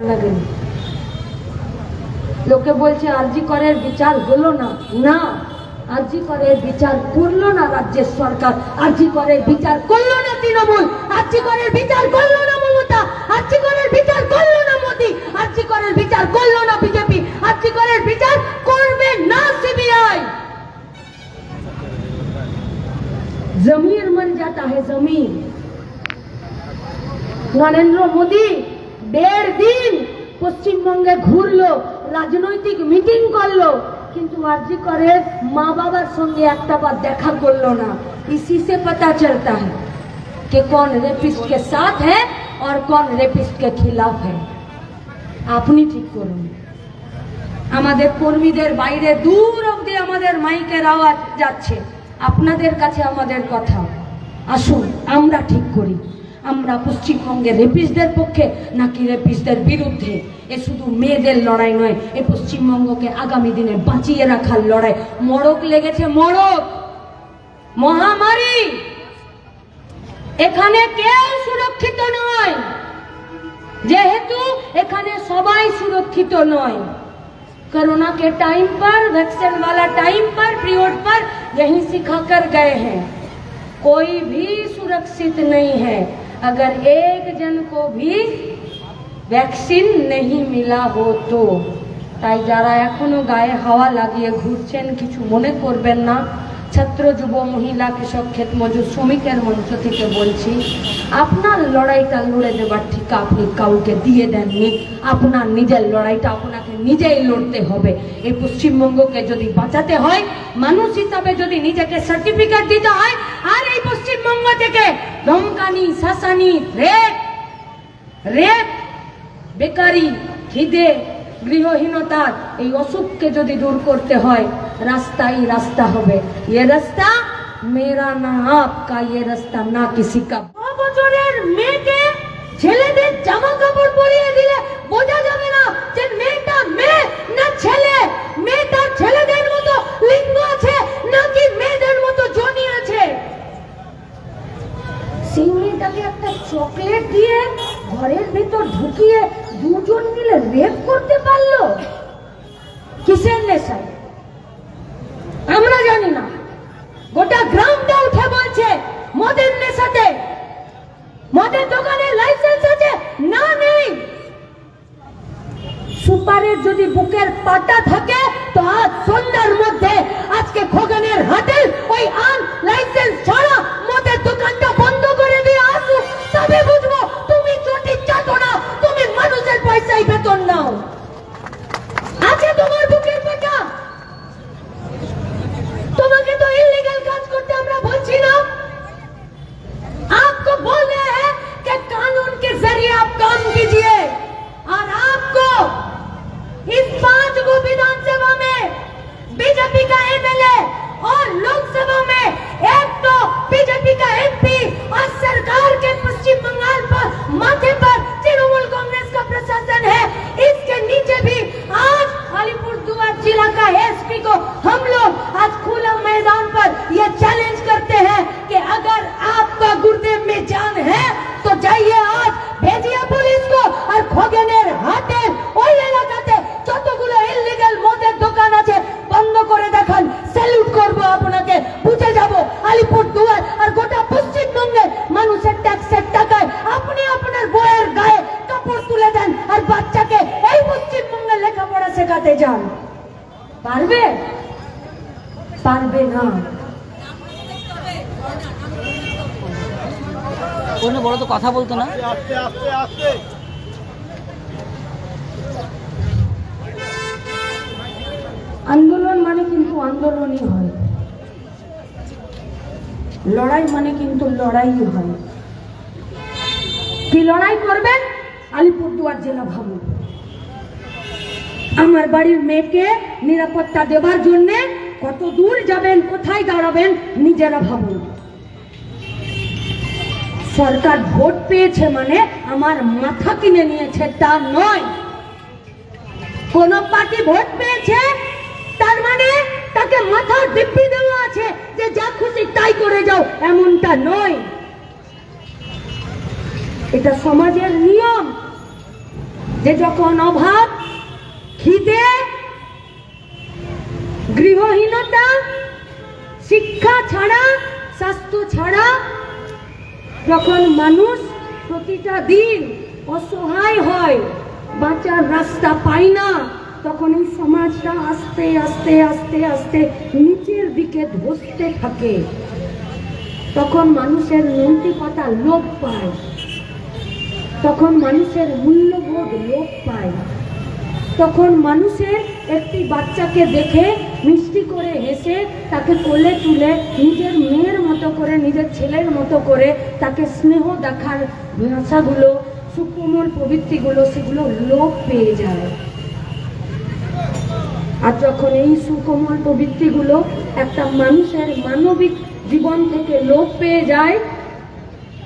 লাগে না। লোকে বলছে আরজি করের বিচার হলো না না আরজি করের বিচার করলো না রাজ্যের সরকার আরজি করের বিচার করলো না তৃণমূল আরজি করের বিচার করলো না মমতা আরজি করের বিচার করলো না মোদী আরজি করের বিচার করলো না বিজেপি আরজি করের বিচার করবে না সিবিআই জমির মন जाता है जमीन নরেন্দ্র মোদী দেড় দিন পশ্চিমবঙ্গে ঘুরলো রাজনৈতিক মিটিং করলো কিন্তু আরজি করে মা বাবার সঙ্গে একটা বার দেখা করলো না इसी से पता चलता है कि कौन रेपिस्ट के साथ है और कौन रेपिस्ट के खिलाफ है আপনি ঠিক করুন আমাদের কর্মীদের বাইরে দূর অবধি আমাদের মাইকের আওয়াজ যাচ্ছে আপনাদের কাছে আমাদের কথা আসুন আমরা ঠিক করি আমরা পশ্চিমবঙ্গের রেপিসদের পক্ষে নাকি রেপিসদের বিরুদ্ধে এ শুধু মেয়েদের লড়াই নয় এ পশ্চিমবঙ্গকে আগামী দিনে বাঁচিয়ে রাখার লড়াই মড়ক লেগেছে মড়ক মহামারী এখানে কেউ সুরক্ষিত নয় যেহেতু এখানে সবাই সুরক্ষিত নয় कोरोना के टाइम पर वैक्सीन वाला टाइम पर पीरियड पर यही सिखा कर गए हैं कोई भी सुरक्षित नहीं है अगर एक जन को भी ভ্যাকসিন নেই মিলা হো তো তাই যারা এখনো গায়ে হাওয়া লাগিয়ে ঘুরছেন কিছু মনে করবেন না ছাত্র যুব মহিলা কৃষক ক্ষেত মজুর শ্রমিকের মঞ্চ থেকে বলছি, আপনার লড়াইটা লড়ে দেবার ঠিক আপনি কাউকে দিয়ে দেননি। আপনার নিজের লড়াইটা আপনাকে নিজেই লড়তে হবে। এই পশ্চিমবঙ্গকে যদি বাঁচাতে হয়, মানুষ হিসাবে যদি নিজেকে সার্টিফিকেট দিতে হয়, আর এই পশ্চিমবঙ্গ থেকে ধমকানি, শাসানি রেপ রেপ বেকারি, খিদে, গৃহহীনতার এই অসুখকে যদি দূর করতে হয় রাস্তাই রাস্তা হবে। এ রাস্তা মেরা না আপকা ये রাস্তা না কিসি কা বছরের মেয়েকে ছেলেদের জামা কাপড় পরিয়ে দিলে বোঝা যাবে না যে মেয়েটা মেয়ে না ছেলে। মেয়েটার ছেলেদের মতো লিঙ্গ আছে, নাকি মেয়েদের মতো জনি আছে? সেই একটা চকলেট দিয়ে ঘরের ভেতর ঢুকিয়ে দুজন মিলে রেপ করতে পারল? কিসের নেশায়? জানি না। গোটা গ্রামটা উঠে বলছে, মদের নেশাতে, মদের দোকানে লাইসেন্স আছে? না নেই। সুপারের যদি বুকের পাটা থাকে কথা বলতো না? আন্দোলন মানে কিন্তু আন্দোলনই হয়। লড়াই মানে কিন্তু লড়াই হয়। কি লড়াই করবেন আলিপুরদুয়ার জেলা ভাবুন আমার বাড়ির মেয়েকে নিরাপত্তা দেওয়ার জন্যে কত দূর যাবেন কোথায় দাঁড়াবেন নিজেরা ভাবুন। সরকার ভোট পেয়েছে মানে আমার মাথা কিনে নিয়েছে, তা নয়। কোন পার্টি ভোট পেয়েছে, তার মানে তাকে মাথার দিব্যি দেওয়া আছে যে যা খুশি তাই করে যাও, এমনটা নয়। এটা সমাজের নিয়ম যে যখন অভাব, খিদে, গৃহহীনতা, শিক্ষা ছাড়া, স্বাস্থ্য ছাড়া যখন মানুষ প্রতিটা দিন অসহায় হয়, বাঁচার রাস্তা পায় না, তখন এই সমাজটা আস্তে আস্তে আস্তে আস্তে নিচের দিকে ধসতে থাকে। তখন মানুষের নৈতিকতা লোপ পায়। তখন মানুষের মূল্যবোধ লোপ পায়। তখন মানুষের একটি বাচ্চাকে দেখে মিষ্টি করে হেসে তাকে কোলে তুলে নিজের মেয়ের মতো করে, নিজের ছেলের মতো করে তাকে স্নেহ দেখার ভাষাগুলো, সুকোমল প্রবৃত্তিগুলো, সেগুলো লোপ পেয়ে যায়। আর যখন এই সুকোমল প্রবৃত্তিগুলো একটা মানুষের মানবিক জীবন থেকে লোপ পেয়ে যায়,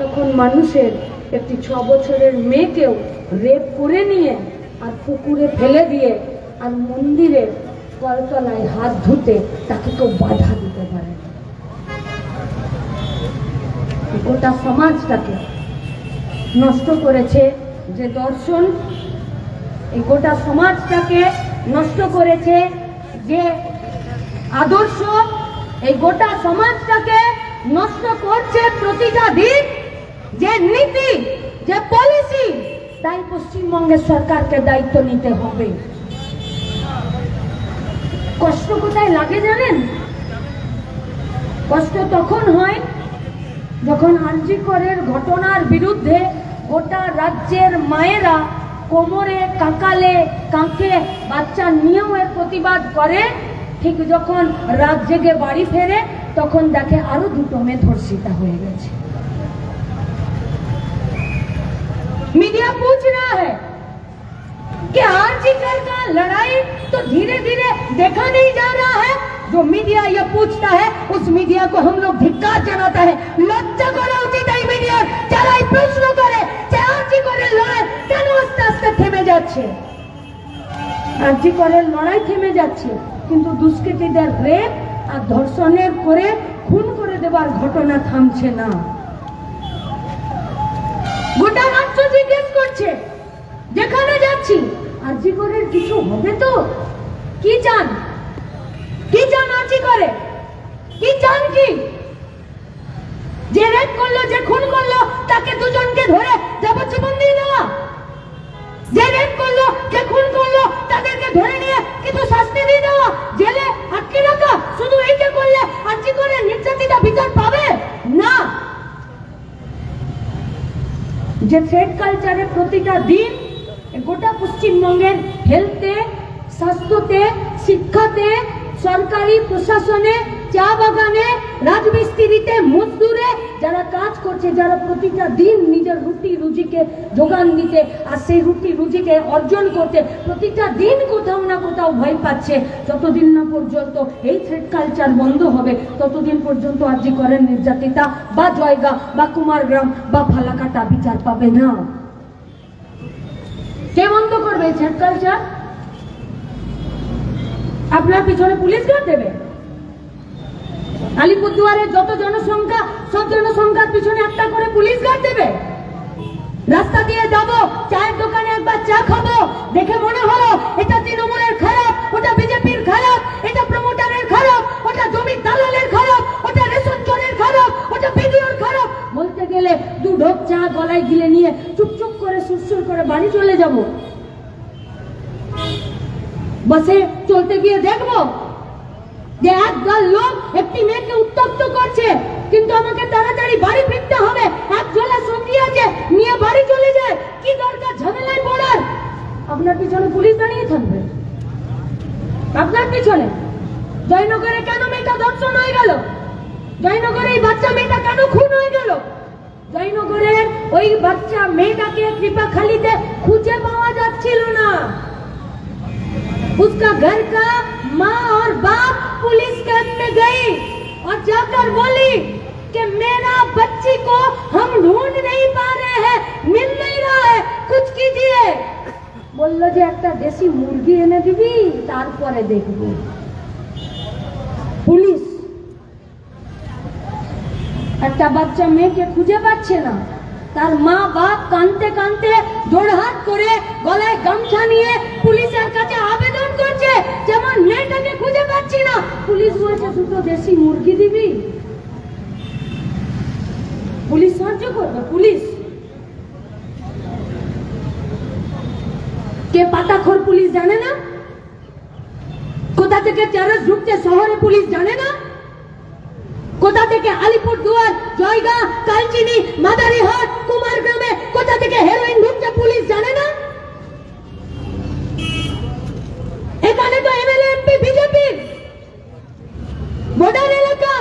তখন মানুষের একটি ছ বছরের মেয়েকেও রেপ করে নিয়ে আর পুকুরে ফেলে দিয়ে আর মন্দিরে কলতলায় হাত ধুতে তাকে কেউ বাধা দিতে পারে। গোটা সমাজটাকে নষ্ট করেছে যে দর্শন, এই গোটা সমাজটাকে নষ্ট করেছে যে আদর্শ, এই গোটা সমাজটাকে নষ্ট করছে প্রতিটা দিন যে নীতি, যে পলিসি তাই পশ্চিমবঙ্গের সরকারকে দায়িত্ব নিতে হবে। কষ্ট কোথায় লাগে জানেন? কষ্ট তখন হয় যখন আরজি করের ঘটনার বিরুদ্ধে গোটা রাজ্যের মায়েরা কোমরে, কাকালে কাঁকে বাচ্চা নিয়েও এর প্রতিবাদ করে। ঠিক যখন রাত জেগে বাড়ি ফেরে, তখন দেখে আরও দুটো মেয়ে ধর্ষিতা হয়ে গেছে। मीडिया पूछ रहा है कि आरजी कर का लड़ाई तो धीरे धीरे देखा नहीं जा रहा है जो मीडिया ये पूछता है उस मीडिया को हम लोग धिक्कार जनाता है লজ্জা করা উচিত এই মিডিয়ার যারা এই প্রশ্ন করে যে আরজি করে লড়াই কেন আস্তে আস্তে থেমে যাচ্ছে আরজি করে লড়াই থেমে যাচ্ছে কিন্তু দুষ্কৃতীদের রেপ আর ধর্ষণের করে খুন করে দেবার ঘটনা থামছে না গোটা রাজ্য জিজ্ঞেস করছে, যেখানে যাচ্ছি। আর করে কিছু হবে তো? কি চান? কি চান আরজি করে কি চান কি যে রেপ করল যে খুন করল তাকে দুজনকে ধরে যাবজ্জীবন দিয়ে দেওয়া যে রেপ করল যে খুন করল তাদেরকে ধরে নিয়ে কিন্তু শাস্তি দিয়ে দেওয়া জেলে আটকে রাখা শুধু এইটা করলে আরজি করে নির্যাতিতা বিচার পাবে না যে থ্রেড কালচারে প্রতিটা দিন গোটা পশ্চিমবঙ্গের হেলথে স্বাস্থ্যতে শিক্ষাতে সরকারি প্রশাসনে চা বাগানে রাজমিস্ত্রিতে মজদুরে যারা কাজ করছে, যারা প্রতিটা দিন নিজের রুটি, রুজিকে যোগান দিতে আর সেই রুটি, রুজিকে অর্জন করতে প্রতিটা দিন কোথাও না কোথাও ভয় পাচ্ছে। যতদিন না পর্যন্ত এই থ্রেড কালচার বন্ধ হবে, ততদিন পর্যন্ত আর্জি করেন নির্যাতিতা বা জয়গা বা কুমারগ্রাম বা ফালাকাটা বিচার পাবে না। কে বন্ধ করবে এই থ্রেড কালচার আপনার পিছনে পুলিশ গার্ড দেবে? আলিপুরদুয়ারের যত জনসংখ্যা, সব জনসংখ্যার পিছনে একটা করে পুলিশ গার্ড দেবে। রাস্তা দিয়ে যাব, চায়ের দোকানে একবার চা খাব। দেখে মনে হলো, এটা তৃণমূলের খারাপ, ওটা বিজেপির খারাপ, এটা প্রমোটারের খারাপ, ওটা জমির দালালের খারাপ, ওটা রেশন চোরের খারাপ, ওটা বিডিওর খারাপ। বলতে গেলে দু ঢোক চা গলায় গিলে নিয়ে চুপচুপ করে সুরসুর করে বাড়ি চলে যাব। বাসে চলতে গিয়ে দেখব যে একদল লোক একটি মেয়েকে উত্তপ্ত করছে কিন্তু আমাকে তাড়াতাড়ি বাড়ি ফিরতে হবে এক ঝোলা সবজি আছে নিয়ে বাড়ি চলে যায় কি দরকার ঝামেলায় পড়ার আপনার পিছনে পুলিশ দাঁড়িয়ে থাকবে আপনার পিছনে জয়নগরে কেন মেয়েটা দর্শন হয়ে গেল জয়নগরে এই বাচ্চা মেয়েটা কেন খুন হয়ে গেল জয়নগরের ওই বাচ্চা মেয়েটাকে কৃপাখালিতে খুঁজে পাওয়া যাচ্ছিল না उसका घर का माँ और बाप पुलिस कैंप में गई और जाकर बोली कि मेरा बच्ची को हम ढूंढ नहीं पा रहे हैं मिल नहीं रहा है कुछ कीजिए বলল যে একটা দেশি মুরগি এনে দিবি, তারপরে দেখব। পুলিশ। একটা বাচ্চা মেয়েকে খুঁজে পাচ্ছে না। তার মা বাপ কানতে কানতে জোড়হাত করে গলায় গামছা নিয়ে পুলিশের কাছে আবেদন করছে যে আমার মেয়েটাকে খুঁজে পাচ্ছি না। পুলিশ বলছে, দুটো দেশি মুরগি দিবি? পুলিশ সাহায্য করবে, পুলিশ। কে পাতাখোর পুলিশ জানে না? কোথা থেকে টেরস ঢুকছে শহরে পুলিশ জানে না? কোথা থেকে আলিপুর দুয়ার জয়গা কালচিনি, মাদারিহাট কুমারগ্রামে কোথা থেকে হেরোইন ঢুকছে পুলিশ জানে না? এখানে তো এমএলএ, এমপি, বিজেপির বর্ডার এলাকা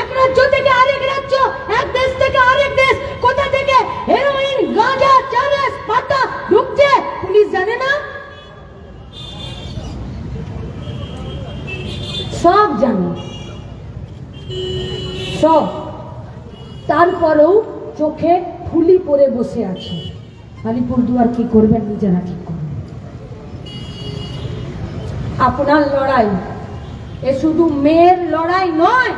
এক রাজ্য থেকে আরেক রাজ্য এক দেশ থেকে আরেক দেশ কোথা থেকে হেরোইন গাঁজা চারস পাতা ঢুকছে পুলিশ জানে না সব জানে। সব। তারপরেও চোখে ফুলি পরে বসে আছে। আলিপুর দুয়ার কি করবেন নিজেরা ঠিক করবেন আপনার লড়াই এ শুধু মেয়ের লড়াই নয়,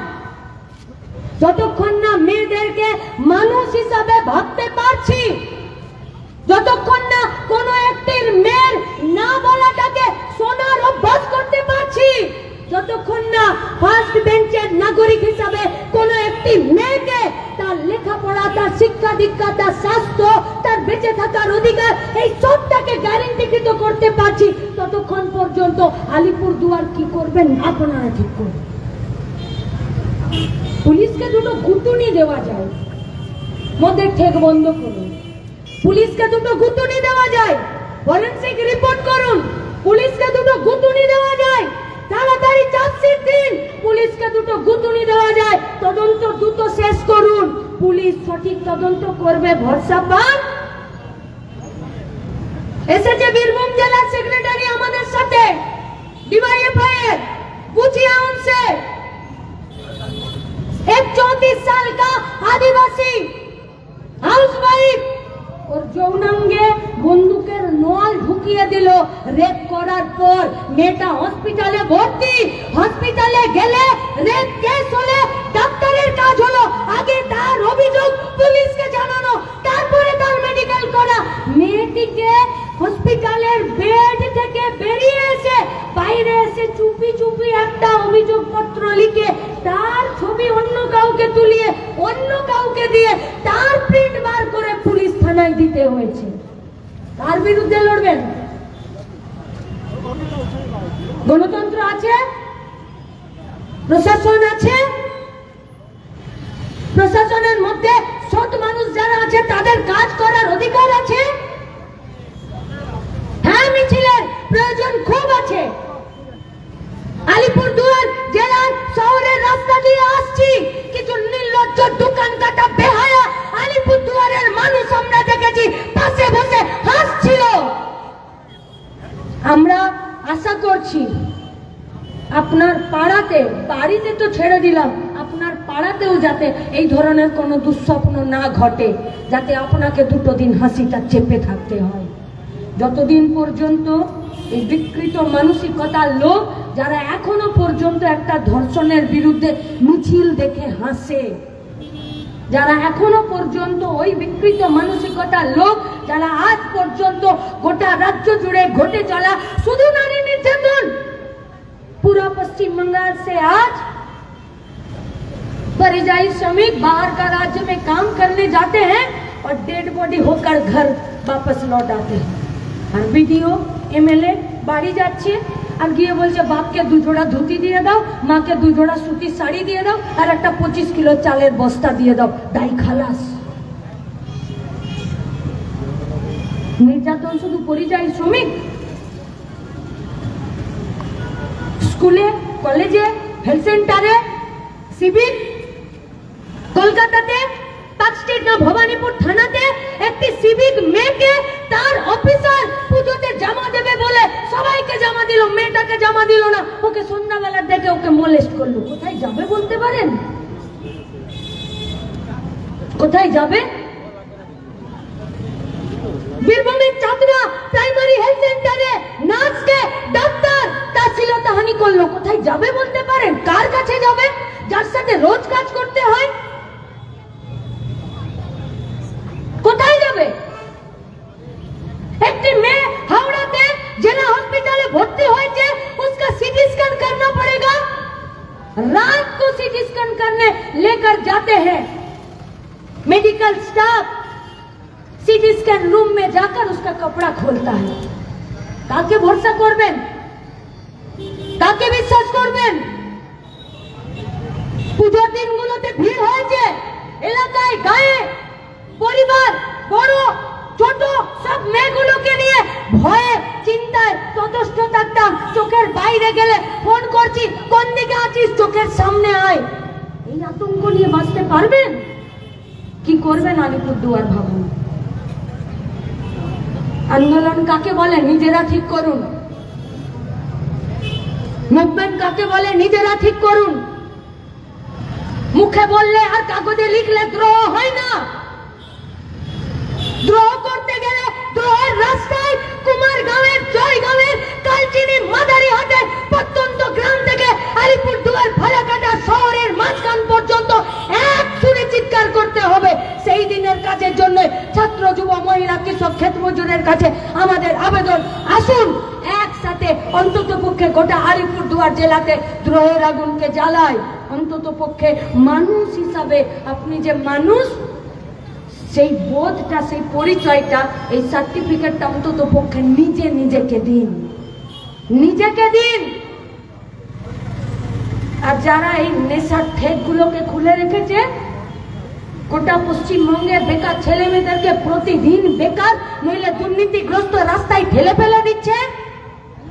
যতক্ষণ না মেয়েদেরকে মানুষ হিসাবে ভাবতে পারছি, যতক্ষণ না কোনো একটির মেয়ের না বলাটাকে সোনার অভ্যাস করতে পারছি যতক্ষণ না ফার্স্ট বেঞ্চের নাগরিক হিসাবে কোনো একটি মেয়েকে তার লেখাপড়া, তার শিক্ষা দীক্ষা, তার স্বাস্থ্য, তার বেঁচে থাকার অধিকার, এই সবটাকে গ্যারেন্টিকৃত করতে পারছি, ততক্ষণ পর্যন্ত আলিপুর দুয়ার কি করবেন আপনারা ঠিক করবেন পুলিশকে দুটো গুতুনি দেওয়া যায়। মধ্যে ঠেক বন্ধ করুন। পুলিশকে দুটো গুতুনি দেওয়া যায়। ফরেন্সিক রিপোর্ট করুন। পুলিশকে দুটো গুতুনি দেওয়া যায়। তাড়াতাড়ি চার্জশিট দিন পুলিশকে দুটো গুতুনি দেওয়া যায় তদন্ত দ্রুত শেষ করুন পুলিশ সঠিক তদন্ত করবে ভরসা পান এসেছে বীরভূম জেলার সেক্রেটারি আমাদের সাথে ডিওয়াইএফআই এর पूछिए उनसे एक चौतीस साल का आदिवासी হাউস ওয়াইফ ওর যৌনাঙ্গে বন্দুকের নল ঢুকিয়ে দিল। রেপ করার পর মেয়েটা হসপিটালে ভর্তি। হসপিটালে গেলে রেপ কেস হলে ডাক্তারের কাজ হলো আগে তার অভিযোগ পুলিশকে জানানো, তারপরে তার মেডিকেল করা। মেয়েটিকে হসপিটালের বেড থেকে বেরিয়ে এসে বাইরে এসে চুপি চুপি একটা অভিযোগ পত্র লিখে তার ছবি অন্য কাউকে তুলিয়ে অন্য কাউকে দিয়ে তার প্রিন্ট বার করে পুলিশ থানায় হয়েছে কার বিরুদ্ধে লড়বেন। গণতন্ত্র আছে, প্রশাসন আছে, প্রশাসনের মধ্যে সৎ মানুষ যারা আছে, তাদের কাজ করার অধিকার আছে। হ্যাঁ মিছিলের প্রয়োজন খুব আছে। আলিপুর দুয়ার জেলার শহরের রাস্তা দিয়ে আসছি, কিছু নির্লজ্জ দোকান কাটা বেহায়া আলিপুর দুয়ারের মানুষ আমরা দেখেছি পাশে বসে হাসছিল। আমরা আশা করছি আপনার পাড়াতে, বাড়িতে তো ছেড়ে দিলাম, আপনার পাড়াতেও যাতে এই ধরনের কোনো দুঃস্বপ্ন না ঘটে, যাতে আপনাকে দুটো দিন হাসিটা চেপে থাকতে হয়। যতদিন পর্যন্ত এই বিকৃত মানসিকতার লোক, যারা এখনও পর্যন্ত একটা ধর্ষণের বিরুদ্ধে মিছিল দেখে হাসে যারা এখনো পর্যন্ত ওই বিকৃত মানসিকতার লোক যারা আজ পর্যন্ত গোটা রাজ্য জুড়ে ঘটে চলা শুধু নারী নির্যাতন पूरा पश्चिम बंगाल से आज परिजाई श्रमिक बाहर का राज्य में काम करने जाते हैं और डेड बॉडी होकर घर वापस लौट आते हैं আর ভিডিও এমএলএ বাড়ি যাচ্ছে আর গিয়ে বলছে, বাপকে দু জোড়া ধুতি দিয়ে দাও, মাকে দু জোড়া সুতির শাড়ি দিয়ে দাও, আর একটা পঁচিশ কিলো চালের বস্তা দিয়ে দাও। দাই খালাস। নির্যাতন শুধু পরিযায়ী শ্রমিক? স্কুলে, কলেজে, হেলথ সেন্টারে সিভিক কলকাতাতে? স্ট্রিট না, ভবানীপুর থানাতে একটি সিভিক মেয়েকে তার অফিসার পুজোতে জামা দেবে বলে সবাইকে জামা দিল, মেয়েটাকে জামা দিল না। ওকে সন্ধ্যাবেলা দেখে ওকে মোলেস্ট করল। কোথায় যাবে বলতে পারেন? কোথায় যাবে? বীরভূমের চাঁদরা প্রাইমারি হেলথ সেন্টারে নার্সকে ডাক্তার তার শ্লীলতাহানি করল। কোথায় যাবে বলতে পারেন? কার কাছে যাবে? যার সাথে রোজ কাজ করতে হয়? लेकर जाते हैं। Medical staff CT scan room में जाकर उसका कपड़ा खोलता है। কাকে ভরসা করবেন কাকে বিশ্বাস করবেন পুজোর দিনগুলোতে ভিড় হয়েছে এলাকায় গায়ে পরিবার বড় ছোট সব মেয়েগুলোকে নিয়ে ভয়ে, চিন্তায়, ততস্থ থাকতাম। চোখের বাইরে গেলে ফোন করছি, কোন দিকে আছিস? চোখের সামনে আয়। এই আতঙ্ক নিয়ে বাঁচতে পারবেন? কি করবেন আলিপুর দুয়ার ভাবুন? আন্দোলন কাকে বলে? নিজেরা ঠিক করুন। মুভমেন্ট কাকে বলে? নিজেরা ঠিক করুন। মুখে বললে আর কাগজে লিখলে দ্রোহ হয় না। দ্রোহ করতে গেলে দ্রোহের রাস্তায় কুমারগাঁওয়ের জয়গাঁওয়ের কালচিনি মাদারি হাটের প্রত্যন্ত গ্রাম থেকে আলিপুর দুয়ার ফালাকাটা শহরের মাঝখান পর্যন্ত এক সুরে চিৎকার করতে হবে। সেই দিনের কাজের জন্য ছাত্র, যুব, মহিলা, কৃষক, ক্ষেত মজুরের কাছে আমাদের আবেদন। আসুন, একসাথে অন্তত পক্ষে গোটা আলিপুর দুয়ার জেলাতে দ্রোহের আগুনকে জ্বালায়। অন্তত পক্ষে মানুষ হিসাবে আপনি যে মানুষ, সেই বোধটা, সেই পরিচয়টা, এই সার্টিফিকেটটা অন্তত পক্ষে নিজে নিজেকে দিন। নিজেকে দিন। আর যারা এই নেশার ঠেকগুলোকে খুলে রেখেছে, গোটা পশ্চিমবঙ্গের বেকার ছেলে মেয়েদেরকে প্রতিদিন বেকার, নইলে দুর্নীতিগ্রস্ত রাস্তায় ঠেলে ফেলে দিচ্ছে।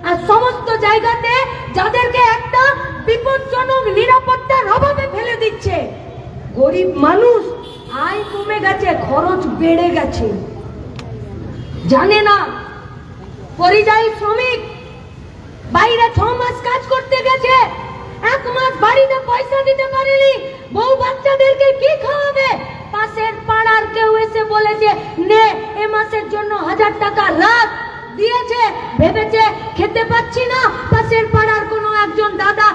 আর সমস্ত জায়গাতে যাদেরকে একটা বিপজ্জনক নিরাপত্তার অভাবে ফেলে দিচ্ছে। গরিব মানুষ, আয় কমে গেছে, খরচ বেড়ে গেছে। জানে না, পরিযায়ী শ্রমিক বাইরে ছ মাস কাজ করতে গেছে। এক মাস বাড়িতে পয়সা দিতে পারেনি। বউ বাচ্চাদেরকে কি খাওয়াবে? পাশের পাড়ার কেউ এসে বলেছে নে, এ মাসের জন্য হাজার টাকা রাখ দিয়েছে, ভেবেছে, খেতে পাচ্ছি না। পাশের পাড়ার কোনো একজন দাদা